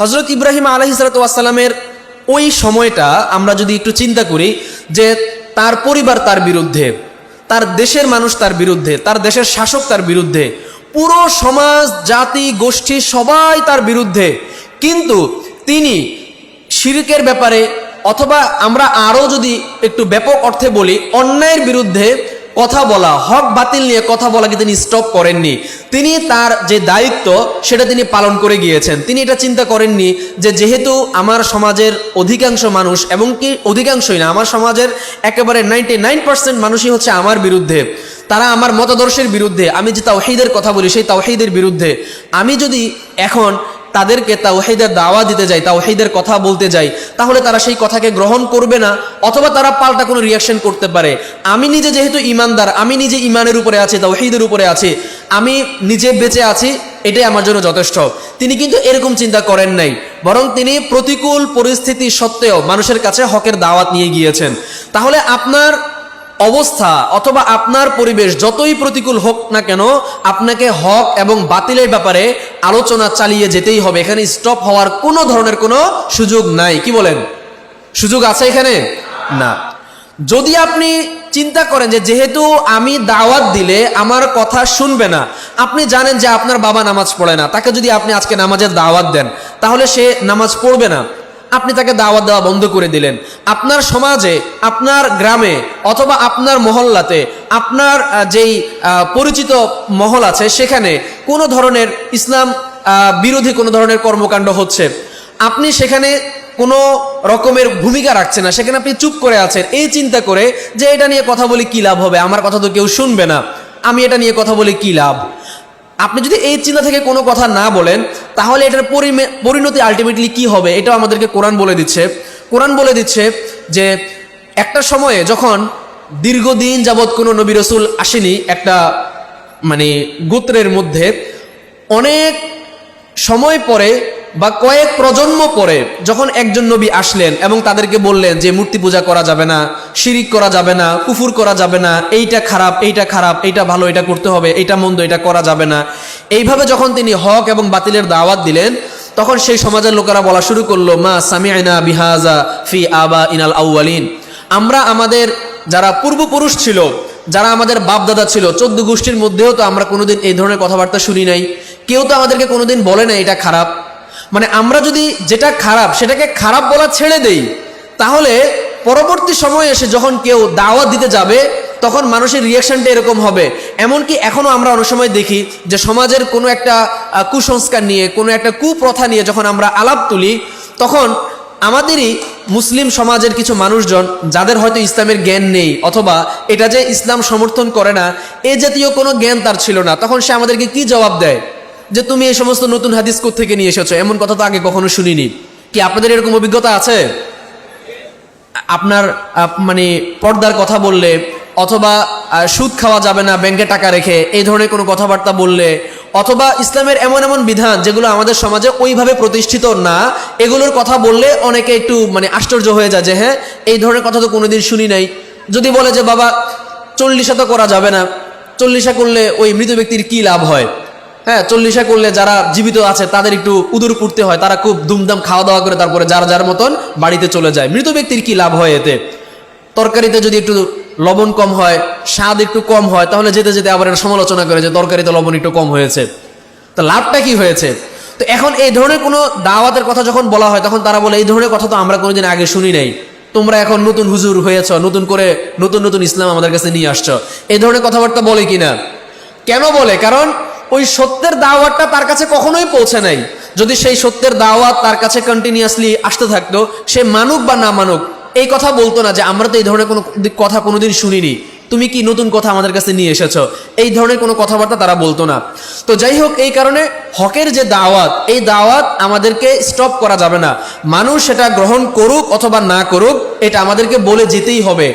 হজরত ইব্রাহিম আলহিসালামের ওই সময়টা আমরা যদি একটু চিন্তা করি যে তার পরিবার তার বিরুদ্ধে, তার দেশের মানুষ তার বিরুদ্ধে, তার দেশের শাসক তার বিরুদ্ধে, পুরো সমাজ, জাতি, গোষ্ঠী সবাই তার বিরুদ্ধে। কিন্তু তিনি শিরকের ব্যাপারে অথবা আমরা আরও যদি একটু ব্যাপক অর্থে বলি, অন্যায়ের বিরুদ্ধে কথা বলা, হক বাতিল নিয়ে কথা বলাকে তিনি স্টপ করেননি। তিনি তার যে দায়িত্ব, সেটা তিনি পালন করে গিয়েছেন। তিনি এটা চিন্তা করেননি যে যেহেতু আমার সমাজের অধিকাংশ মানুষ, এবং কি অধিকাংশই না, আমার সমাজের একেবারে নাইনটি নাইন পার্সেন্ট মানুষই হচ্ছে আমার বিরুদ্ধে। তারা আমার মতাদর্শের বিরুদ্ধে। আমি যে তাওহিদের কথা বলি, সেই তাওহিদের বিরুদ্ধে। আমি যদি এখন তাদেরকে তাওহিদের দাওয়া দিতে যাই তাওহিদের কথা বলতে যাই তাহলে তারা সেই কথাকে গ্রহণ করবে না, অথবা তারা পাল্টা কোনো রিয়াকশন করতে পারে। আমি নিজে যেহেতু ইমানদার, আমি নিজে ইমানের উপরে আছি, তাওহিদের উপরে আছি, আমি নিজে বেঁচে আছি, এটাই আমার জন্য যথেষ্ট। তিনি কিন্তু এরকম চিন্তা করেন নাই, বরং তিনি প্রতিকূল পরিস্থিতি সত্ত্বেও মানুষের কাছে হকের দাওয়াত নিয়ে গিয়েছেন। তাহলে আপনার অবস্থা অথবা আপনার পরিবেশ যতই প্রতিকূল হোক না কেন, আপনাকে হক এবং বাতিলের ব্যাপারে আলোচনা চালিয়ে যেতেই হবে। এখানে স্টপ হওয়ার কোনো ধরনের কোনো সুযোগ নাই। কি বলেন? সুযোগ আছে এখানে? না। যদি আপনি চিন্তা করেন যে যেহেতু আমি দাওয়াত দিলে আমার কথা শুনবে না, আপনি জানেন যে আপনার বাবা নামাজ পড়ে না। তাকে যদি আপনি আজকে নামাজের দাওয়াত দেন, তাহলে সে নামাজ পড়বে না। আপনি তাকে দাওয়াত দেওয়া বন্ধ করে দিলেন। আপনার সমাজে, আপনার গ্রামে অথবা আপনার মহল্লাতে, আপনার যেই পরিচিত মহল আছে, সেখানে কোনো ধরনের ইসলাম বিরোধী কোনো ধরনের কর্মকাণ্ড হচ্ছে। আপনি সেখানে কোনো রকমের ভূমিকা রাখছে না। সেখানে আপনি চুপ করে আছেন। এই চিন্তা করে যে এটা নিয়ে কথা বলে কি লাভ হবে? আমার কথা তো কেউ শুনবে না। আমি এটা নিয়ে কথা বলে কি লাভ? আপনি যদি এই চিন্তা থেকে কোনো কথা না বলেন, তাহলে এটার পরিণতি আলটিমেটলি কি হবে? এটাও আমাদেরকে কোরআন বলে দিচ্ছে। কোরআন বলে দিচ্ছে যে, একটা সময়ে যখন দীর্ঘদিন যাবৎ কোনো নবী রসুল আসেনি, একটা মানে গোত্রের মধ্যে, অনেক সময় পরে বা কয়েক প্রজন্ম পরে যখন একজন নবী আসলেন এবং তাদেরকে বললেন যে মূর্তি পূজা করা যাবে না, শিরিক করা যাবে না, কুফুর করা যাবে না, এইটা খারাপ এইটা খারাপ, এইটা ভালো, এটা করতে হবে এটা মন্দ, এটা করা যাবে না। এইভাবে যখন তিনি হক এবং বাতিলের দাওয়াত দিলেন, তখন সেই সমাজের লোকেরা বলা শুরু করল, মা সামিআনা বিহাজা ফি আবা ইনাল আউয়ালিন। আমরা আমাদের যারা পূর্বপুরুষ ছিল, যারা আমাদের বাপ দাদা ছিল, চোদ্দ গোষ্ঠীর মধ্যেও তো আমরা কোনোদিন এই ধরনের কথাবার্তা শুনি নাই। কেউ তো আমাদেরকে কোনোদিন বলে না এটা খারাপ। মানে আমরা যদি যেটা খারাপ সেটাকে খারাপ বলা ছেড়ে দেই, তাহলে পরবর্তী সময়ে এসে যখন কেউ দাওয়াত দিতে যাবে, তখন মানুষের রিয়াকশনটা এরকম হবে। এমনকি এখনও আমরা অনেক সময় দেখি যে সমাজের কোনো একটা কুসংস্কার নিয়ে, কোনো একটা কুপ্রথা নিয়ে যখন আমরা আলাপ তুলি, তখন আমাদেরই মুসলিম সমাজের কিছু মানুষজন যাদের হয়তো ইসলামের জ্ঞান নেই অথবা এটা যে ইসলাম সমর্থন করে না, এ জাতীয় কোনো জ্ঞান তার ছিল না, তখন সে আমাদেরকে কি জবাব দেয়? যে তুমি এই সমস্ত নতুন হাদিস থেকে নিয়ে এসেছ? এমন কথা তো আগে কখনো শুনিনি। কি আপনাদের এরকম অভিজ্ঞতা আছে? আপনার মানে পর্দার কথা বললে, অথবা সুদ খাওয়া যাবে না ব্যাংকে টাকা রেখে, এই ধরনের কোনো কথাবার্তা বললে, অথবা ইসলামের এমন এমন বিধান যেগুলো আমাদের সমাজে ওইভাবে প্রতিষ্ঠিত না, এগুলোর কথা বললে অনেকে একটু মানে আশ্চর্য হয়ে যায় যে হ্যাঁ এই ধরনের কথা তো কোনোদিন শুনি নাই। যদি বলে যে, বাবা, চল্লিশা তো করা যাবে না। চল্লিশা করলে ওই মৃত ব্যক্তির কি লাভ হয়? হ্যাঁ চল্লিশা করলে যারা জীবিত আছে, তাদের একটু উদুর পুড়তে হয়, তারা খুব দুমদাম খাওয়া দাওয়া করে তারপরে যার যার মতন বাড়িতে চলে যায়। মৃত ব্যক্তির কি লাভ হয় এতে? তরকারিতে যদি একটু লবণ কম হয়, স্বাদ একটু কম হয়, তাহলে যেতে যেতে আবার সমালোচনা করে যে তরকারিতে লবণ একটু কম হয়েছে। তো লাভটা কি হয়েছে? তো এখন এই ধরনের কোনো দাওয়াতের কথা যখন বলা হয়, তখন তারা বলে, এই ধরনের কথা তো আমরা কোনোদিন আগে শুনি নাই। তোমরা এখন নতুন হুজুর হয়েছ, নতুন করে, নতুন নতুন ইসলাম আমাদের কাছে নিয়ে আসছো। এই ধরনের কথাবার্তা বলে কিনা? কেন বলে? কারণ ওই সত্যের দাওয়াতটা তার কাছে কখনোই পৌঁছে নাই। যদি সেই সত্যের দাওয়াত তার কাছে কন্টিনিউয়াসলি আসতে থাকতো, সে মানুক বা না মানুক, এই কথা বলতো না যে আমরা তো এই ধরনের কোনো কথা কোনোদিন শুনিনি। তুমি কি নতুন কথা আমাদের কাছে নিয়ে এসেছ? এই ধরনের কোনো কথাবার্তা তারা বলতো না। তো যাই হোক, এই কারণে হকের যে দাওয়াত, এই দাওয়াত আমাদেরকে স্টপ করা যাবে না। মানুষ সেটা গ্রহণ করুক অথবা না করুক, এটা আমাদেরকে বলে যেতেই হবে।